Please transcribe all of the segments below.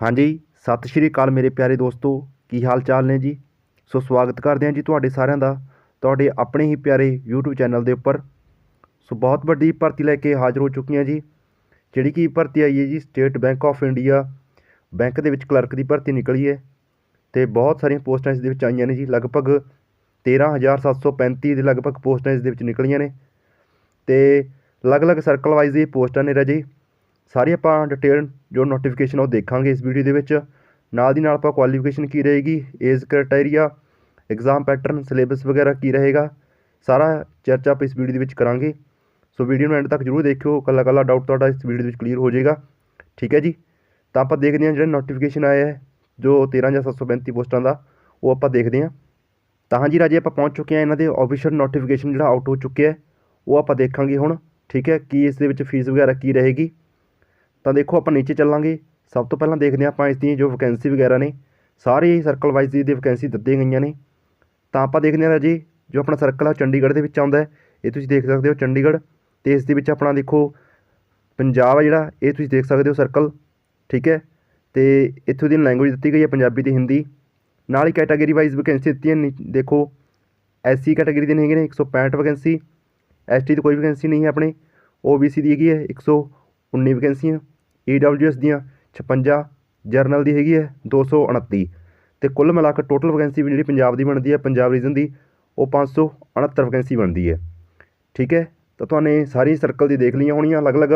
ਹਾਂਜੀ, ਸਤਿ ਸ਼੍ਰੀ ਅਕਾਲ ਮੇਰੇ ਪਿਆਰੇ ਦੋਸਤੋ। ਕੀ ਹਾਲ ਚਾਲ ਨੇ ਜੀ? ਸੋ ਸਵਾਗਤ ਕਰਦੇ ਹਾਂ ਜੀ ਤੁਹਾਡੇ ਸਾਰਿਆਂ ਦਾ ਤੁਹਾਡੇ ਆਪਣੇ ਹੀ ਪਿਆਰੇ YouTube ਚੈਨਲ ਦੇ ਉੱਪਰ। ਸੋ ਬਹੁਤ ਵੱਡੀ ਭਰਤੀ ਲੈ ਕੇ ਹਾਜ਼ਰ ਹੋ ਚੁੱਕੀਆਂ ਜੀ। ਜਿਹੜੀ ਕਿ ਭਰਤੀ ਆਈ ਹੈ ਜੀ state bank of India bank ਦੇ ਵਿੱਚ ਕਲਰਕ ਦੀ ਭਰਤੀ ਨਿਕਲੀ ਹੈ ਤੇ ਬਹੁਤ ਸਾਰੀਆਂ ਪੋਸਟਾਂ ਇਸ ਦੇ ਵਿੱਚ ਆਈਆਂ ਨੇ ਜੀ। ਲਗਭਗ 13735 ਦੇ ਲਗਭਗ ਪੋਸਟਾਂ ਇਸ ਦੇ ਵਿੱਚ ਨਿਕਲੀਆਂ ਨੇ ਤੇ ਅਲੱਗ-ਅਲੱਗ ਸਰਕਲ ਵਾਈਜ਼ ਇਹ ਪੋਸਟਾਂ ਨੇ ਰਾਜੇ। ਸਾਰੀ ਆਪਾਂ ਡਿਟੇਲ ਜੋ ਨੋਟੀਫਿਕੇਸ਼ਨ ਉਹ ਦੇਖਾਂਗੇ ਇਸ ਵੀਡੀਓ ਦੇ ਵਿੱਚ। ਨਾਲ ਦੀ ਨਾਲ ਆਪਾਂ ਕੁਆਲੀਫਿਕੇਸ਼ਨ ਕੀ ਰਹੇਗੀ age criteria exam pattern syllabus ਵਗੈਰਾ ਕੀ ਰਹੇਗਾ, ਸਾਰਾ ਚਰਚਾ ਆਪਾਂ ਇਸ ਵੀਡੀਓ ਦੇ ਵਿੱਚ ਕਰਾਂਗੇ। ਸੋ ਵੀਡੀਓ ਨੂੰ ਐਂਡ ਤੱਕ ਜਰੂਰ ਦੇਖਿਓ ਕੱਲਾ ਕੱਲਾ ਡਾਊਟ ਤੁਹਾਡਾ ਇਸ ਵੀਡੀਓ ਦੇ ਵਿੱਚ ਕਲੀਅਰ ਹੋ ਜਾਏਗਾ। ਠੀਕ ਹੈ ਜੀ? ਤਾਂ ਆਪਾਂ ਦੇਖਦੇ ਹਾਂ ਜਿਹੜਾ ਨੋਟੀਫਿਕੇਸ਼ਨ ਆਇਆ ਹੈ, ਜੋ 13 ਜਾਂ 735 ਪੋਸਟਾਂ ਦਾ, ਉਹ ਆਪਾਂ ਦੇਖਦੇ ਹਾਂ। ਤਾਂ ਹਾਂਜੀ ਰਾਜੇ, ਆਪਾਂ ਪਹੁੰਚ ਚੁੱਕੇ ਹਾਂ ਇਹਨਾਂ ਦੇ ਆਫੀਸ਼ੀਅਲ ਨੋਟੀਫਿਕੇਸ਼ਨ ਜਿਹੜਾ ਆਊਟ ਹੋ ਚੁੱਕਿਆ ਹੈ, ਉਹ ਆਪਾਂ ਦੇਖਾਂਗੇ ਹੁਣ। ਠੀਕ ਹੈ? ਕੀ ਇਸ ਦੇ ਵਿੱਚ ਫੀਸ ਵਗੈਰਾ ਕੀ ਰਹੇਗੀ? ਤਾਂ ਦੇਖੋ ਆਪਾਂ ਨੀਚੇ ਚੱਲਾਂਗੇ। ਸਭ ਤੋਂ ਪਹਿਲਾਂ ਦੇਖਦੇ ਹਾਂ ਆਪਾਂ ਇਸ ਦੀ ਜੋ ਵੈਕੈਂਸੀ ਵਗੈਰਾ ਨੇ, ਸਾਰੇ ਸਰਕਲ ਵਾਈਜ਼ ਦੀ ਵੈਕੈਂਸੀ ਦਿੱਤੀਆਂ ਗਈਆਂ ਨੇ। ਤਾਂ ਆਪਾਂ ਦੇਖਦੇ ਹਾਂ ਰਾਜੇ, ਜੋ ਆਪਣਾ ਸਰਕਲ ਆ ਚੰਡੀਗੜ੍ਹ ਦੇ ਵਿੱਚ ਆਉਂਦਾ ਇਹ ਤੁਸੀਂ ਦੇਖ ਸਕਦੇ ਹੋ ਚੰਡੀਗੜ੍ਹ ਤੇ ਇਸ ਦੇ ਵਿੱਚ ਆਪਣਾ ਦੇਖੋ ਪੰਜਾਬ ਆ ਜਿਹੜਾ, ਇਹ ਤੁਸੀਂ ਦੇਖ ਸਕਦੇ ਹੋ ਸਰਕਲ ਠੀਕ ਹੈ। ਤੇ ਇੱਥੋਂ ਦੀ ਲੈਂਗੁਏਜ ਦਿੱਤੀ ਗਈ ਹੈ ਪੰਜਾਬੀ ਤੇ ਹਿੰਦੀ। ਨਾਲ ਹੀ ਕੈਟਾਗਰੀ ਵਾਈਜ਼ ਵੈਕੈਂਸੀ ਦਿੱਤੀਆਂ ਨੇ, ਦੇਖੋ ਐਸਸੀ ਕੈਟਾਗਰੀ ਦੇ ਹੈਗੇ ਨੇ 165 ਵੈਕੈਂਸੀ ਐਸਟੀ ਦੀ ਕੋਈ ਵੈਕੈਂਸੀ ਨਹੀਂ ਹੈ ਆਪਣੇ। ਓਬੀਸੀ ਦੀ ਹੈਗੀ ਹੈ 119 ਵੈਕੈਂਸੀਆਂ ਈਡਬਲਯੂਐਸ ਦੀਆਂ 56 ਜਰਨਲ ਦੀ ਹੈਗੀ ਹੈ 229 ਤੇ ਕੁੱਲ ਮਿਲਾ ਕੇ ਟੋਟਲ ਵੈਕੈਂਸੀ ਵੀ ਜਿਹੜੀ ਪੰਜਾਬ ਦੀ ਬਣਦੀ ਹੈ, ਪੰਜਾਬ ਰੀਜਨ ਦੀ, ਉਹ 569 ਵੈਕੈਂਸੀ ਬਣਦੀ ਹੈ। ਠੀਕ ਹੈ? ਤਾਂ ਤੁਹਾਨੂੰ ਸਾਰੀ ਸਰਕਲ ਦੀ ਦੇਖ ਲਈਆਂ ਹੋਣੀਆਂ ਅਲੱਗ-ਅਲੱਗ,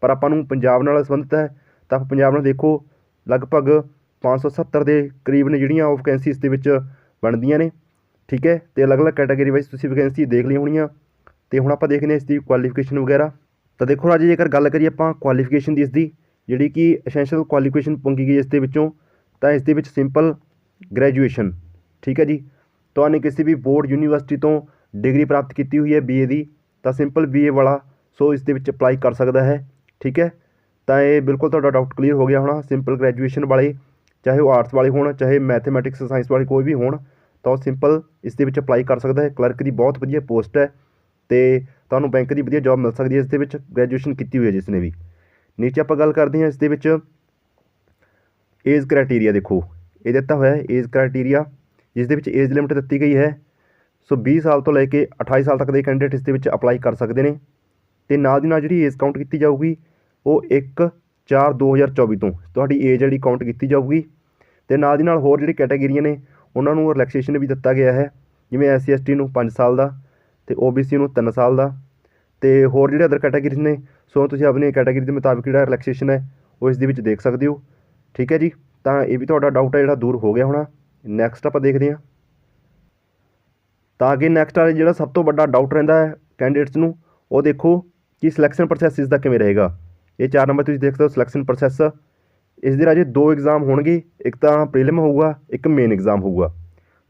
ਪਰ ਆਪਾਂ ਨੂੰ ਪੰਜਾਬ ਨਾਲ ਸੰਬੰਧਿਤ ਹੈ। ਤਾਂ ਪੰਜਾਬ ਨਾਲ ਦੇਖੋ, ਲਗਭਗ 570 ਦੇ ਕਰੀਬ ਨੇ ਜਿਹੜੀਆਂ ਉਹ ਵੈਕੈਂਸੀ ਇਸ ਦੇ ਵਿੱਚ ਬਣਦੀਆਂ ਨੇ। ਠੀਕ ਹੈ? ਤੇ ਅਲੱਗ-ਅਲੱਗ ਕੈਟਾਗਰੀ ਵਾਈਜ਼ ਤੁਸੀਂ ਵੈਕੈਂਸੀ ਦੇਖ ਲਈਆਂ ਹੋਣੀਆਂ। ਤੇ ਹੁਣ ਆਪਾਂ ਦੇਖਦੇ ਹਾਂ ਇਸ ਦੀ ਕੁਆਲੀਫਿਕੇਸ਼ਨ ਵਗੈਰਾ। ਤਾਂ ਦੇਖੋ ਰਾਜੇ ਜੇਕਰ ਗੱਲ ਕਰੀਏ ਆਪਾਂ ਕੁਆਲੀਫਿਕੇਸ਼ਨ ਦੀ ਇਸ ਦੀ ਜਿਹੜੀ ਕਿ ਅਸੈਂਸ਼ੀਅਲ ਕੁਆਲੀਫਿਕੇਸ਼ਨ ਪੰਗੀ ਗਈ ਇਸ ਦੇ ਵਿੱਚੋਂ, ਤਾਂ ਇਸ ਦੇ ਵਿੱਚ ਸਿੰਪਲ ਗ੍ਰੈਜੂਏਸ਼ਨ ਠੀਕ ਹੈ ਜੀ? ਤੁਹਾਨੂੰ ਕਿਸੇ ਵੀ ਬੋਰਡ ਯੂਨੀਵਰਸਿਟੀ ਤੋਂ ਡਿਗਰੀ ਪ੍ਰਾਪਤ ਕੀਤੀ ਹੋਈ ਹੈ ਬੀਏ ਦੀ, ਤਾਂ ਸਿੰਪਲ ਬੀਏ ਵਾਲਾ, ਸੋ ਇਸ ਦੇ ਵਿੱਚ ਅਪਲਾਈ ਕਰ ਸਕਦਾ ਹੈ, ਠੀਕ ਹੈ? ਤਾਂ ਇਹ ਬਿਲਕੁਲ ਤੁਹਾਡਾ ਡਾਊਟ ਕਲੀਅਰ ਹੋ ਗਿਆ ਹੋਣਾ ਸਿੰਪਲ ਗ੍ਰੈਜੂਏਸ਼ਨ ਵਾਲੇ, ਚਾਹੇ ਉਹ ਆਰਟਸ ਵਾਲੇ ਹੋਣ, ਚਾਹੇ ਮੈਥਮੈਟਿਕਸ ਸਾਇੰਸ ਵਾਲੇ ਕੋਈ ਵੀ ਹੋਣ, ਤਾਂ ਉਹ ਸਿੰਪਲ ਇਸ ਦੇ ਵਿੱਚ ਅਪਲਾਈ ਕਰ ਸਕਦਾ ਹੈ। ਕਲਰਕ ਦੀ ਬਹੁਤ ਵਧੀਆ ਪੋਸਟ ਹੈ ਤੇ ਤੁਹਾਨੂੰ ਬੈਂਕ ਦੀ ਵਧੀਆ ਜੌਬ ਮਿਲ ਸਕਦੀ ਹੈ ਇਸ ਦੇ ਵਿੱਚ ਗ੍ਰੈਜੂਏਸ਼ਨ ਕੀਤੀ ਹੋਈ ਹੈ ਜਿਸ ਨੇ ਵੀ। ਨੀਚੇ ਆਪਾਂ ਗੱਲ ਕਰਦੇ ਹਾਂ ਇਸ ਦੇ ਵਿੱਚ ਏਜ ਕ੍ਰਾਈਟੇਰੀਆ ਦੇਖੋ। ਇਹ ਦਿੱਤਾ ਹੋਇਆ ਹੈ ਏਜ ਕ੍ਰਾਈਟੇਰੀਆ ਜਿਸ ਦੇ ਵਿੱਚ ਏਜ ਲਿਮਿਟ ਦਿੱਤੀ ਗਈ ਹੈ। ਸੋ 20 ਸਾਲ ਤੋਂ ਲੈ ਕੇ 28 ਸਾਲ ਤੱਕ ਦੇ ਕੈਂਡੀਡੇਟ ਇਸ ਦੇ ਵਿੱਚ ਅਪਲਾਈ ਕਰ ਸਕਦੇ ਨੇ। ਤੇ ਨਾਲ ਦੀ ਨਾਲ ਜਿਹੜੀ ਏਜ ਕਾਊਂਟ ਕੀਤੀ ਜਾਊਗੀ, ਉਹ 1 4 2024 ਤੋਂ ਤੁਹਾਡੀ ਏਜ ਜਿਹੜੀ ਕਾਊਂਟ ਕੀਤੀ ਜਾਊਗੀ। ਤੇ ਨਾਲ ਦੀ ਨਾਲ ਹੋਰ ਜਿਹੜੀ ਕੈਟਾਗਰੀਆਂ ਨੇ, ਉਹਨਾਂ ਨੂੰ ਰਿਲੈਕਸੇਸ਼ਨ ਵੀ ਦਿੱਤਾ ਗਿਆ ਹੈ, ਜਿਵੇਂ ਐਸਸੀ ਐਸਟੀ ਨੂੰ 5 ਸਾਲ ਦਾ ਤੇ ਓਬੀਸੀ ਨੂੰ 3 ਸਾਲ ਦਾ। ਅਤੇ ਹੋਰ ਜਿਹੜੇ ਅਦਰ ਕੈਟਾਗਰੀਜ਼ ਨੇ, ਸੋ ਤੁਸੀਂ ਆਪਣੀ ਕੈਟਾਗਰੀ ਦੇ ਮੁਤਾਬਿਕ ਜਿਹੜਾ ਰਿਲੈਕਸੇਸ਼ਨ ਹੈ, ਉਹ ਇਸ ਦੇ ਵਿੱਚ ਦੇਖ ਸਕਦੇ ਹੋ। ਠੀਕ ਹੈ ਜੀ? ਤਾਂ ਇਹ ਵੀ ਤੁਹਾਡਾ ਡਾਊਟ ਹੈ ਜਿਹੜਾ ਦੂਰ ਹੋ ਗਿਆ ਹੋਣਾ। ਨੈਕਸਟ ਆਪਾਂ ਦੇਖਦੇ ਹਾਂ। ਤਾਂ ਅੱਗੇ ਨੈਕਸਟ ਆ ਜਿਹੜਾ ਸਭ ਤੋਂ ਵੱਡਾ ਡਾਊਟ ਰਹਿੰਦਾ ਹੈ ਕੈਂਡੀਡੇਟਸ ਨੂੰ, ਉਹ ਦੇਖੋ ਕਿ ਸਿਲੈਕਸ਼ਨ ਪ੍ਰੋਸੈਸ ਇਸ ਦਾ ਕਿਵੇਂ ਰਹੇਗਾ। ਇਹ ਚਾਰ ਨੰਬਰ ਤੁਸੀਂ ਦੇਖ ਸਕਦੇ ਹੋ ਸਿਲੈਕਸ਼ਨ ਪ੍ਰੋਸੈਸ ਇਸ ਦੇ ਰਾਜੇ ਦੋ ਐਗਜ਼ਾਮ ਹੋਣਗੇ, ਇੱਕ ਤਾਂ ਪ੍ਰੀਲਿਮ ਹੋਊਗਾ, ਇੱਕ ਮੇਨ ਐਗਜ਼ਾਮ ਹੋਊਗਾ।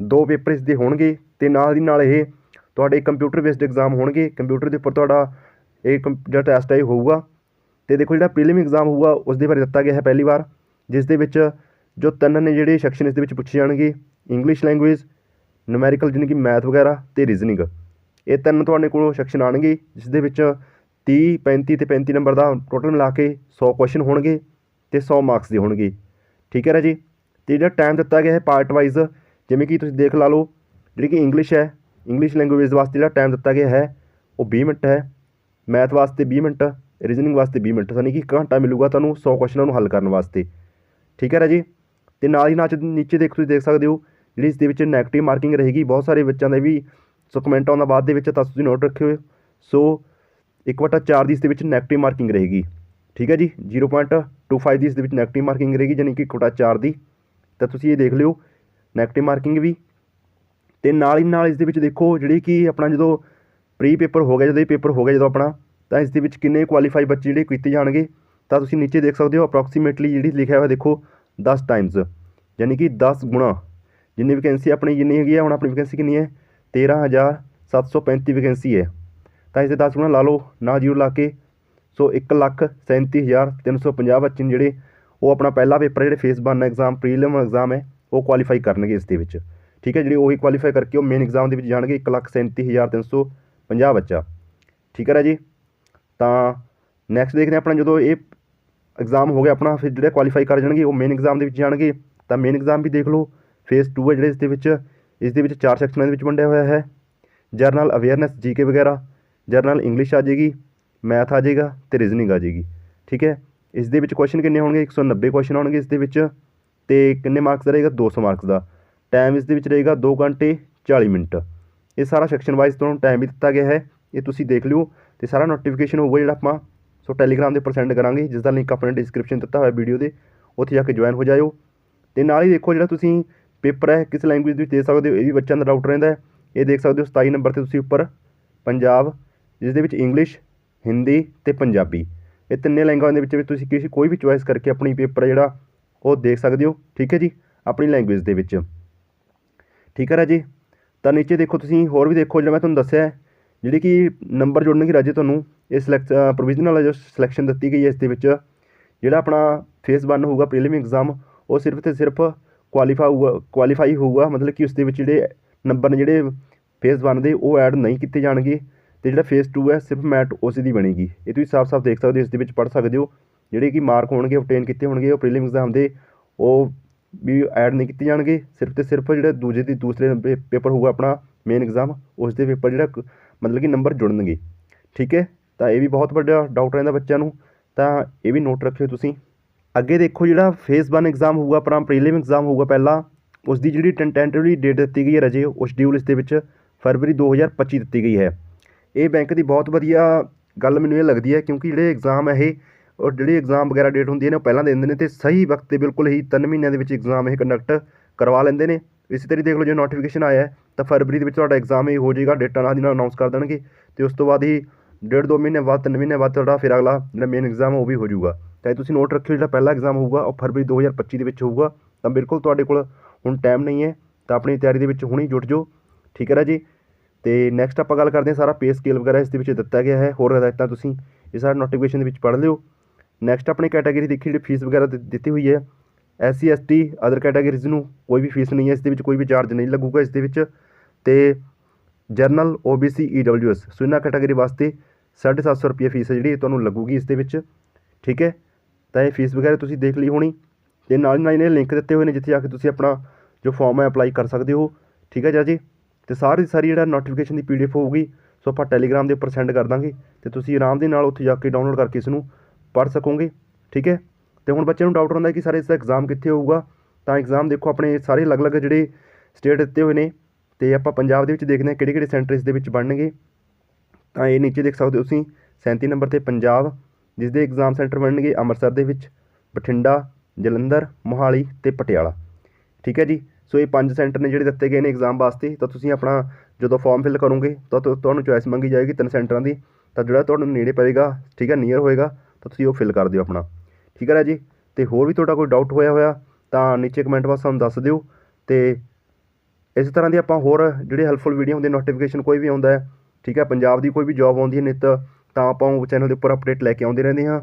ਦੋ ਪੇਪਰ ਇਸ ਦੇ ਹੋਣਗੇ ਤੇ ਨਾਲ ਦੀ ਨਾਲ ਇਹ ਤੁਹਾਡੇ ਕੰਪਿਊਟਰ ਬੇਸਡ ਐਗਜ਼ਾਮ ਹੋਣਗੇ। ਕੰਪਿਊਟਰ ਦੇ ਉੱਪਰ ਤੁਹਾਡਾ ਇਹ ਜਿਹੜਾ ਟੈਸਟ ਹੈ ਹੋਊਗਾ। ਤੇ ਦੇਖੋ ਜਿਹੜਾ ਪ੍ਰੀਲਿਮ ਐਗਜ਼ਾਮ ਹੋਊਗਾ ਉਸ ਦੇ ਬਾਰੇ ਦਿੱਤਾ ਗਿਆ ਹੈ ਪਹਿਲੀ ਵਾਰ, ਜਿਸ ਦੇ ਵਿੱਚ ਜੋ ਤਿੰਨ ਨੇ ਜਿਹੜੇ ਸੈਕਸ਼ਨ ਇਸ ਦੇ ਵਿੱਚ ਪੁੱਛੇ ਜਾਣਗੇ ਇੰਗਲਿਸ਼ ਲੈਂਗੁਏਜ ਨੂਮੈਰੀਕਲ ਜਿਹਨੇ ਕਿ ਮੈਥ ਵਗੈਰਾ ਤੇ ਰੀਜ਼ਨਿੰਗ ਇਹ ਤਿੰਨ ਤੁਹਾਡੇ ਕੋਲੋਂ ਸੈਕਸ਼ਨ ਆਣਗੇ ਜਿਸ ਦੇ ਵਿੱਚ 30 35 ਤੇ 35 ਨੰਬਰ ਦਾ ਟੋਟਲ ਮਿਲਾ ਕੇ 100 ਕੁਐਸਚਨ ਹੋਣਗੇ ਤੇ 100 ਮਾਰਕਸ ਦੇ ਹੋਣਗੇ। ਠੀਕ ਹੈ ਰਾਜੀ? ਤੇ ਜਿਹੜਾ ਟਾਈਮ ਦਿੱਤਾ ਗਿਆ ਹੈ ਪਾਰਟ ਵਾਈਜ਼ ਜਿਵੇਂ ਕਿ ਤੁਸੀਂ ਦੇਖ ਲਾ ਲਓ, ਜਿਹੜੀ ਕਿ ਇੰਗਲਿਸ਼ ਹੈ ਇੰਗਲਿਸ਼ ਲੈਂਗੁਏਜ ਵਾਸਤੇ ਜਿਹੜਾ ਟਾਈਮ ਦਿੱਤਾ ਗਿਆ ਹੈ, ਉਹ 20 ਮਿੰਟ ਹੈ। ਮੈਥ ਵਾਸਤੇ 20 ਮਿੰਟ ਰੀਜ਼ਨਿੰਗ ਵਾਸਤੇ 20 ਮਿੰਟ, ਯਾਨੀ ਕਿ ਇੱਕ ਘੰਟਾ ਮਿਲੂਗਾ ਤੁਹਾਨੂੰ 100 ਕੁਐਸਚਨਾਂ ਨੂੰ ਹੱਲ ਕਰਨ ਵਾਸਤੇ। ਠੀਕ ਹੈ ਰਾਜੀ? ਤੇ ਨਾਲ ਹੀ ਨਾਲ ਨੀਚੇ ਦੇਖ, ਤੁਸੀਂ ਦੇਖ ਸਕਦੇ ਹੋ, ਜਿਹੜੀ ਇਸ ਦੇ ਵਿੱਚ ਨੈਗੇਟਿਵ ਮਾਰਕਿੰਗ ਰਹੇਗੀ, ਬਹੁਤ ਸਾਰੇ ਬੱਚਿਆਂ ਦੇ ਵੀ, ਸੋ ਕਮੈਂਟ ਆਉਣ ਦਾ ਬਾਅਦ ਦੇ ਵਿੱਚ ਤਾਂ ਤੁਸੀਂ ਨੋਟ ਰੱਖਿਓ। ਸੋ 1/4 ਦੀ ਇਸ ਦੇ ਵਿੱਚ ਨੈਗੇਟਿਵ ਮਾਰਕਿੰਗ ਰਹੇਗੀ। ਠੀਕ ਹੈ ਜੀ 0.25 ਦੀ ਇਸ ਦੇ ਵਿੱਚ ਨੈਗੇਟਿਵ ਮਾਰਕਿੰਗ ਰਹੇਗੀ, ਯਾਨੀ ਕਿ 1/4 ਦੀ। ਤਾਂ ਤੁਸੀਂ ਇਹ ਦੇਖ ਲਿਓ ਨੈਗੇਟਿਵ ਮਾਰਕਿੰਗ ਵੀ ਅਤੇ ਨਾਲ ਹੀ ਨਾਲ ਇਸ ਦੇ ਵਿੱਚ ਦੇਖੋ ਜਿਹੜੀ ਕਿ ਆਪਣਾ ਜਦੋਂ ਪ੍ਰੀ ਪੇਪਰ ਹੋ ਗਿਆ, ਜਦੋਂ ਇਹ ਪੇਪਰ ਹੋ ਗਿਆ, ਜਦੋਂ ਆਪਣਾ, ਤਾਂ ਇਸ ਦੇ ਵਿੱਚ ਕਿੰਨੇ ਕੁਆਲੀਫਾਈ ਬੱਚੇ ਜਿਹੜੇ ਕੀਤੇ ਜਾਣਗੇ, ਤਾਂ ਤੁਸੀਂ ਨੀਚੇ ਦੇਖ ਸਕਦੇ ਹੋ ਅਪਰੋਕਸੀਮੇਟਲੀ ਜਿਹੜੀ ਲਿਖਿਆ ਹੋਇਆ ਦੇਖੋ 10 ਟਾਈਮਸ ਯਾਨੀ ਕਿ 10 ਗੁਣਾ, ਜਿੰਨੀ ਵੈਕੈਂਸੀ ਆਪਣੀ ਜਿੰਨੀ ਹੈਗੀ ਆ, ਹੁਣ ਆਪਣੀ ਵੈਕੈਂਸੀ ਕਿੰਨੀ ਹੈ? 13735 ਵੈਕੈਂਸੀ ਹੈ। ਤਾਂ ਇਸ ਦੇ 10 ਗੁਣਾ ਲਾ ਲਓ ਨਾ ਜ਼ੀਰੋ ਲਾ ਕੇ, ਸੋ 137350 ਬੱਚੇ ਨੇ ਜਿਹੜੇ, ਉਹ ਆਪਣਾ ਪਹਿਲਾ ਪੇਪਰ ਜਿਹੜੇ ਫੇਸ 1 ਐਗਜ਼ਾਮ ਪ੍ਰੀਲਿਮ ਐਗਜ਼ਾਮ ਹੈ, ਉਹ ਕੁਆਲੀਫਾਈ ਕਰਨਗੇ ਇਸ ਦੇ ਵਿੱਚ। ਠੀਕ ਹੈ, ਜਿਹੜੇ ਉਹੀ ਕੁਆਲੀਫਾਈ ਕਰਕੇ ਉਹ ਮੇਨ ਐਗਜ਼ਾਮ ਦੇ ਵਿੱਚ ਜਾਣਗੇ 137350 ਬੱਚਾ। ਠੀਕ ਹੈ ਰਾਜੀ ਤਾਂ ਨੈਕਸਟ ਦੇਖਦੇ ਹਾਂ ਆਪਣਾ ਜਦੋਂ ਇਹ ਐਗਜ਼ਾਮ ਹੋ ਗਿਆ ਆਪਣਾ, ਫਿਰ ਜਿਹੜੇ ਕੁਆਲੀਫਾਈ ਕਰ ਜਾਣਗੇ, ਉਹ ਮੇਨ ਐਗਜ਼ਾਮ ਦੇ ਵਿੱਚ ਜਾਣਗੇ। ਤਾਂ ਮੇਨ ਐਗਜ਼ਾਮ ਵੀ ਦੇਖ ਲਓ ਫੇਸ 2 ਹੈ ਜਿਹੜੇ ਇਸ ਦੇ ਵਿੱਚ। ਇਸ ਦੇ ਵਿੱਚ ਚਾਰ ਸੈਕਸ਼ਨਾਂ ਦੇ ਵਿੱਚ ਵੰਡਿਆ ਹੋਇਆ ਹੈ। ਜਰਨਲ ਅਵੇਅਰਨੈਸ ਜੀਕੇ ਵਗੈਰਾ ਜਰਨਲ ਇੰਗਲਿਸ਼ ਆ ਜਾਏਗੀ ਮੈਥ ਆ ਜਾਏਗਾ ਤੇ ਰੀਜ਼ਨਿੰਗ ਆ ਜਾਏਗੀ। ਠੀਕ ਹੈ? ਇਸ ਦੇ ਵਿੱਚ ਕੁਐਸਚਨ ਕਿੰਨੇ ਹੋਣਗੇ? 190 ਕੁਐਸਚਨ ਆਉਣਗੇ ਇਸ ਦੇ ਵਿੱਚ ਤੇ ਕਿੰਨੇ ਮਾਰਕਸ ਦਾ ਰਹੇਗਾ? 200 ਮਾਰਕਸ ਦਾ। ਟਾਈਮ ਇਸ ਦੇ ਵਿੱਚ ਰਹੇਗਾ 2 ਘੰਟੇ 40 ਮਿੰਟ। ਇਹ ਸਾਰਾ ਸੈਕਸ਼ਨ ਵਾਈਜ਼ ਤੁਹਾਨੂੰ ਟਾਈਮ ਵੀ ਦਿੱਤਾ ਗਿਆ ਹੈ। ਇਹ ਤੁਸੀਂ ਦੇਖ ਲਿਓ ਤੇ ਸਾਰਾ ਨੋਟੀਫਿਕੇਸ਼ਨ ਹੋਊਗਾ ਜਿਹੜਾ ਆਪਾਂ ਸੋ ਟੈਲੀਗ੍ਰਾਮ ਦੇ ਉੱਪਰ ਸੈਂਡ ਕਰਾਂਗੇ, ਜਿਸ ਦਾ ਲਿੰਕ ਆਪਣੇ ਡਿਸਕ੍ਰਿਪਸ਼ਨ ਦਿੱਤਾ ਹੋਇਆ ਵੀਡੀਓ ਦੇ, ਉੱਥੇ ਜਾ ਕੇ ਜੁਆਇਨ ਹੋ ਜਾਇਓ। ਤੇ ਨਾਲ ਹੀ ਦੇਖੋ ਜਿਹੜਾ ਤੁਸੀਂ ਪੇਪਰ ਹੈ, ਕਿਸ ਲੈਂਗੁਏਜ ਦੇ ਵਿੱਚ ਦੇ ਸਕਦੇ ਹੋ, ਇਹ ਵੀ ਬੱਚਿਆਂ ਦਾ ਡਾਊਟ ਰਹਿੰਦਾ ਹੈ। ਇਹ ਦੇਖ ਸਕਦੇ ਹੋ 27 ਨੰਬਰ ਤੇ ਤੁਸੀਂ ਉੱਪਰ ਪੰਜਾਬ, ਜਿਸ ਦੇ ਵਿੱਚ ਇੰਗਲਿਸ਼ ਹਿੰਦੀ ਤੇ ਪੰਜਾਬੀ। ਇਹ ਤਿੰਨੇ ਲੈਂਗੁਏਜ ਦੇ ਵਿੱਚ ਵੀ ਤੁਸੀਂ ਕਿਸੇ ਕੋਈ ਵੀ ਚੁਆਇਸ ਕਰਕੇ ਆਪਣੀ ਪੇਪਰ ਜਿਹੜਾ, ਉਹ ਦੇਖ ਸਕਦੇ ਹੋ। ਠੀਕ ਹੈ ਜੀ? ਆਪਣੀ ਲੈਂਗੁਏਜ ਦੇ ਵਿੱਚ। ਠੀਕ ਹੈ ਰਾਜੇ? ਤਾਂ ਨੀਚੇ ਦੇਖੋ ਤੁਸੀਂ ਹੋਰ ਵੀ ਦੇਖੋ ਜਿਹੜਾ ਮੈਂ ਤੁਹਾਨੂੰ ਦੱਸਿਆ ਹੈ, ਜਿਹੜੀ ਕਿ ਨੰਬਰ ਜੋੜਨਗੇ ਰਾਜੇ ਤੁਹਾਨੂੰ ਇਹ ਸਿਲੈਕਟ ਪ੍ਰੋਵੀਜ਼ਨਲ ਜੋ ਸਿਲੈਕਸ਼ਨ ਦਿੱਤੀ ਗਈ ਹੈ ਇਸ ਦੇ ਵਿੱਚ ਜਿਹੜਾ ਆਪਣਾ ਫੇਸ 1 ਹੋਊਗਾ ਪ੍ਰੀਲਿਮ ਐਗਜ਼ਾਮ ਉਹ ਸਿਰਫ ਤੇ ਸਿਰਫ ਕੁਆਲੀਫਾਈ ਹੋਊਗਾ ਕੁਆਲੀਫਾਈ ਹੋਊਗਾ ਮਤਲਬ ਕਿ ਉਸ ਦੇ ਵਿੱਚ ਜਿਹੜੇ ਨੰਬਰ ਨੇ ਜਿਹੜੇ ਫੇਸ 1 ਦੇ ਉਹ ਐਡ ਨਹੀਂ ਕੀਤੇ ਜਾਣਗੇ ਤੇ ਜਿਹੜਾ ਫੇਸ 2 ਹੈ ਸਿਰਫ ਮੈਟ ਉਸ ਦੀ ਬਣੇਗੀ। ਇਹ ਤੁਸੀਂ ਸਾਫ਼-ਸਾਫ਼ ਦੇਖ ਸਕਦੇ ਹੋ ਇਸ ਦੇ ਵਿੱਚ ਪੜ੍ਹ ਸਕਦੇ ਹੋ ਜਿਹੜੇ ਕਿ ਮਾਰਕ ਹੋਣਗੇ obtain ਕੀਤੇ ਹੋਣਗੇ ਉਹ ਪ੍ਰੀਲਿਮ ਐਗਜ਼ਾਮ ਦੇ ਉਹ ਵੀ ਐਡ ਨਹੀਂ ਕੀਤੇ ਜਾਣਗੇ। ਸਿਰਫ ਤੇ ਸਿਰਫ ਜਿਹੜਾ ਦੂਜੇ ਦੀ ਦੂਸਰੇ ਪੇਪਰ ਹੋਊਗਾ ਆਪਣਾ ਮੇਨ ਐਗਜ਼ਾਮ ਉਸ ਦੇ ਪੇਪਰ ਜਿਹੜਾ ਮਤਲਬ ਕਿ ਨੰਬਰ ਜੁੜਨਗੇ। ਠੀਕ ਹੈ? ਤਾਂ ਇਹ ਵੀ ਬਹੁਤ ਵੱਡਾ ਡਾਊਟ ਰਹਿੰਦਾ ਬੱਚਿਆਂ ਨੂੰ। ਤਾਂ ਇਹ ਵੀ ਨੋਟ ਰੱਖਿਓ ਤੁਸੀਂ। ਅੱਗੇ ਦੇਖੋ ਜਿਹੜਾ ਫੇਸ 1 ਐਗਜ਼ਾਮ ਹੋਊਗਾ, ਆਪਣਾ ਪ੍ਰੀਲਿਮ ਐਗਜ਼ਾਮ ਹੋਊਗਾ ਪਹਿਲਾਂ, ਉਸ ਦੀ ਜਿਹੜੀ ਟੈਂਟੈਂਟਿਵਲੀ ਡੇਟ ਦਿੱਤੀ ਗਈ ਹੈ ਰਜੇ, ਉਸ ਸ਼ਡਿਊਲ ਇਸ ਦੇ ਵਿੱਚ ਫਰਵਰੀ 2025 ਦਿੱਤੀ ਗਈ ਹੈ। ਇਹ ਬੈਂਕ ਦੀ ਬਹੁਤ ਵਧੀਆ ਗੱਲ ਮੈਨੂੰ ਇਹ ਲੱਗਦੀ ਹੈ ਕਿਉਂਕਿ ਜਿਹੜੇ ਐਗਜ਼ਾਮ ਇਹ ਔਰ ਜਿਹੜੀ ਐਗਜ਼ਾਮ ਵਗੈਰਾ ਡੇਟ ਹੁੰਦੀ ਹੈ ਨੇ, ਉਹ ਪਹਿਲਾਂ ਦੇ ਦਿੰਦੇ ਨੇ ਤੇ ਸਹੀ ਵਕਤ ਤੇ ਬਿਲਕੁਲ ਹੀ 3 ਮਹੀਨਿਆਂ ਦੇ ਵਿੱਚ ਐਗਜ਼ਾਮ ਇਹ ਕੰਡਕਟ ਕਰਵਾ ਲੈਂਦੇ ਨੇ। ਇਸੇ ਤਰ੍ਹਾਂ ਦੇਖ ਲਓ, ਜੇ ਨੋਟੀਫਿਕੇਸ਼ਨ ਆਇਆ ਤਾਂ ਫਰਵਰੀ ਦੇ ਵਿੱਚ ਤੁਹਾਡਾ ਐਗਜ਼ਾਮ ਇਹ ਹੋ ਜਾਏਗਾ ਡੇਟਾਂ ਨਾਲ ਦੀ ਨਾਲ ਅਨਾਉਂਸ ਕਰ ਦੇਣਗੇ ਤੇ ਉਸ ਤੋਂ ਬਾਅਦ ਹੀ ਡੇਢ ਦੋ ਮਹੀਨੇ ਬਾਅਦ, ਤਿੰਨ ਮਹੀਨੇ ਬਾਅਦ ਤੁਹਾਡਾ ਫਿਰ ਅਗਲਾ ਜਿਹੜਾ ਮੇਨ ਐਗਜ਼ਾਮ ਉਹ ਵੀ ਹੋ ਜਾਊਗਾ। ਤਾਂ ਤੁਸੀਂ ਨੋਟ ਰੱਖਿਓ, ਜਿਹੜਾ ਪਹਿਲਾ ਐਗਜ਼ਾਮ ਹੋਊਗਾ, ਉਹ ਫਰਵਰੀ 2025 ਦੇ ਵਿੱਚ ਹੋਊਗਾ, ਤਾਂ ਬਿਲਕੁਲ ਤੁਹਾਡੇ ਕੋਲ ਹੁਣ ਟਾਈਮ ਨਹੀਂ ਹੈ, ਤਾਂ ਆਪਣੀ ਤਿਆਰੀ ਦੇ ਵਿੱਚ ਹੁਣੀ ਜੁਟ ਜਾਓ। ਠੀਕ ਹੈ ਰਾਜੀ ਤੇ ਨੈਕਸਟ ਆਪਾਂ ਗੱਲ ਕਰਦੇ ਹਾਂ, ਸਾਰਾ ਪੇ ਸਕੇਲ ਵਗੈਰਾ ਇਸ ਦੇ ਵਿੱਚ ਦਿੱਤਾ ਗਿਆ ਹੈ, ਹੋਰ ਹਦਾਇਤਾਂ ਤੁਸੀਂ ਇਹ ਸਾਰਾ ਨੋਟੀਫਿਕੇਸ਼ਨ ਦੇ ਵਿੱਚ ਪੜ੍ਹ ਲਿਓ। ਨੈਕਸਟ ਆਪਣੀ ਕੈਟਾਗਰੀ ਦੇਖੀ ਜਿਹੜੀ ਫੀਸ ਵਗੈਰਾ ਦਿੱਤੀ ਹੋਈ ਹੈ S C S T other categories ਨੂੰ ਕੋਈ ਵੀ ਫੀਸ ਨਹੀਂ ਹੈ, ਇਸ ਦੇ ਵਿੱਚ ਕੋਈ ਵੀ ਚਾਰਜ ਨਹੀਂ ਲੱਗੂਗਾ ਇਸ ਦੇ ਵਿੱਚ। ਤੇ ਜਰਨਲ ਓਬੀਸੀ ਈਡਬਲਯੂਐਸ ਸੋ ਇਹਨਾਂ ਕੈਟਾਗਰੀ ਵਾਸਤੇ 750 ਰੁਪਏ ਫੀਸ ਹੈ ਜਿਹੜੀ ਤੁਹਾਨੂੰ ਲੱਗੂਗੀ ਇਸ ਦੇ ਵਿੱਚ। ਠੀਕ ਹੈ? ਤਾਂ ਇਹ ਫੀਸ ਵਗੈਰਾ ਤੁਸੀਂ ਦੇਖ ਲਈ ਹੋਣੀ। ਤੇ ਨਾਲ ਹੀ ਨਾਲ ਇਹਨੇ ਲਿੰਕ ਦਿੱਤੇ ਹੋਏ ਨੇ, ਜਿੱਥੇ ਜਾ ਕੇ ਤੁਸੀਂ ਆਪਣਾ ਜੋ ਫਾਰਮ ਹੈ ਅਪਲਾਈ ਕਰ ਸਕਦੇ ਹੋ। ਠੀਕ ਹੈ ਜੀ ਤੇ ਸਾਰੀ ਸਾਰੀ ਜਿਹੜਾ ਨੋਟੀਫਿਕੇਸ਼ਨ ਦੀ ਪੀਡੀਐਫ ਹੋਊਗੀ, ਸੋ ਆਪਾਂ ਟੈਲੀਗ੍ਰਾਮ ਦੇ ਉੱਪਰ ਸੈਂਡ ਕਰ ਦਾਂਗੇ। ਤੇ ਤੁਸੀਂ ਆਰਾਮ ਦੇ ਨਾਲ ਉੱਥੇ ਜਾ ਕੇ ਡਾਊਨਲੋਡ ਕਰਕੇ ਇਸ ਨੂੰ ਪੜ੍ਹ ਸਕੋਗੇ, ਠੀਕ ਹੈ? ਤੇ ਹੁਣ ਬੱਚਿਆਂ ਨੂੰ ਡਾਊਟ ਹੁੰਦਾ ਕਿ ਸਰ ਇਸ ਦਾ ਐਗਜ਼ਾਮ ਕਿੱਥੇ ਹੋਊਗਾ? ਤਾਂ ਐਗਜ਼ਾਮ ਦੇਖੋ, ਆਪਣੇ ਸਾਰੇ ਅਲੱਗ-ਅਲੱਗ ਜਿਹੜੇ ਸਟੇਟ ਦਿੱਤੇ ਹੋਏ ਨੇ, ਤੇ ਆਪਾਂ ਪੰਜਾਬ ਦੇ ਵਿੱਚ ਦੇਖਦੇ ਹਾਂ ਕਿਹੜੇ-ਕਿਹੜੇ ਸੈਂਟਰ ਇਸ ਦੇ ਵਿੱਚ ਬਣਨਗੇ। ਤਾਂ ਇਹ ਨੀਚੇ ਦੇਖ ਸਕਦੇ ਹੋ ਤੁਸੀਂ 37 ਨੰਬਰ ਤੇ ਪੰਜਾਬ, ਜਿਸ ਦੇ ਐਗਜ਼ਾਮ ਸੈਂਟਰ ਬਣਨਗੇ ਅੰਮ੍ਰਿਤਸਰ ਦੇ ਵਿੱਚ, ਬਠਿੰਡਾ, ਜਲੰਧਰ, ਮੋਹਾਲੀ ਤੇ ਪਟਿਆਲਾ, ਠੀਕ ਹੈ ਜੀ? ਸੋ ਇਹ ਪੰਜ ਸੈਂਟਰ ਨੇ ਜਿਹੜੇ ਦਿੱਤੇ ਗਏ ਨੇ ਐਗਜ਼ਾਮ ਵਾਸਤੇ, ਤਾਂ ਤੁਸੀਂ ਆਪਣਾ ਜਦੋਂ ਫਾਰਮ ਫਿਲ ਕਰੋਗੇ, ਤਾਂ ਤੁਹਾਨੂੰ ਚੋਇਸ ਮੰਗੀ ਜਾਏਗੀ ਤਿੰਨ ਸੈਂਟਰਾਂ ਦੀ, ਤਾਂ ਜਿਹੜਾ ਤੁਹਾਨੂੰ ਨੇੜੇ ਪਵੇਗਾ ਠੀਕ ਹੈ ਨੀਅਰ ਹੋਏਗਾ ਤਾਂ ਤੁਸੀਂ ਉਹ ਫਿਲ ਕਰ ਦਿਓ ਆਪਣਾ। ਠੀਕ ਹੈ ਰਾਜੇ ਤੇ ਹੋਰ ਵੀ ਤੁਹਾਡਾ ਕੋਈ ਡਾਊਟ ਹੋਇਆ ਹੋਇਆ, ਤਾਂ ਨੀਚੇ ਕਮੈਂਟ ਬਾਕਸ ਸਾਨੂੰ ਦੱਸ ਦਿਓ। ਤੇ ਇਸ ਤਰ੍ਹਾਂ ਦੀ ਆਪਾਂ ਹੋਰ ਜਿਹੜੇ ਹੈਲਪਫੁਲ ਵੀਡੀਓ ਹੁੰਦੇ ਨੋਟੀਫਿਕੇਸ਼ਨ ਕੋਈ ਵੀ ਆਉਂਦਾ ਹੈ, ਠੀਕ ਹੈ, ਪੰਜਾਬ ਦੀ ਕੋਈ ਵੀ ਜੌਬ ਆਉਂਦੀ ਹੈ ਨਿੱਤ, ਤਾਂ ਆਪਾਂ ਉਹ ਚੈਨਲ ਦੇ ਉੱਪਰ ਅਪਡੇਟ ਲੈ ਕੇ ਆਉਂਦੇ ਰਹਿੰਦੇ ਹਾਂ।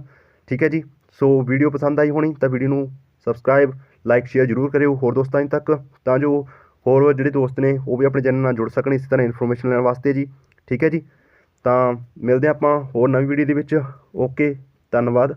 ਠੀਕ ਹੈ ਜੀ? ਸੋ ਵੀਡੀਓ ਪਸੰਦ ਆਈ ਹੋਣੀ, ਤਾਂ ਵੀਡੀਓ ਨੂੰ ਸਬਸਕ੍ਰਾਈਬ ਲਾਈਕ ਸ਼ੇਅਰ ਜ਼ਰੂਰ ਕਰਿਓ ਹੋਰ ਦੋਸਤਾਂ ਤੱਕ, ਤਾਂ ਜੋ ਹੋਰ ਜਿਹੜੇ ਦੋਸਤ ਨੇ, ਉਹ ਵੀ ਆਪਣੇ ਚੈਨਲ ਨਾਲ ਜੁੜ ਸਕਣ, ਇਸੇ ਤਰ੍ਹਾਂ ਇਨਫੋਰਮੇਸ਼ਨ ਲੈਣ ਵਾਸਤੇ ਜੀ। ਠੀਕ ਹੈ ਜੀ? ਤਾਂ ਮਿਲਦੇ ਹਾਂ ਆਪਾਂ ਹੋਰ ਨਵੀਂ ਵੀਡੀਓ ਦੇ ਵਿੱਚ। ਓਕੇ ਧੰਨਵਾਦ।